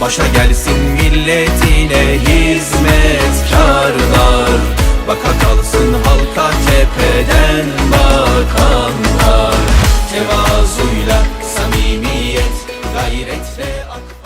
Başa gelsin milletine hizmetkarlar Baka kalsın halka tepeden bakanlar. Tevazuyla samimiyet gayretle akıl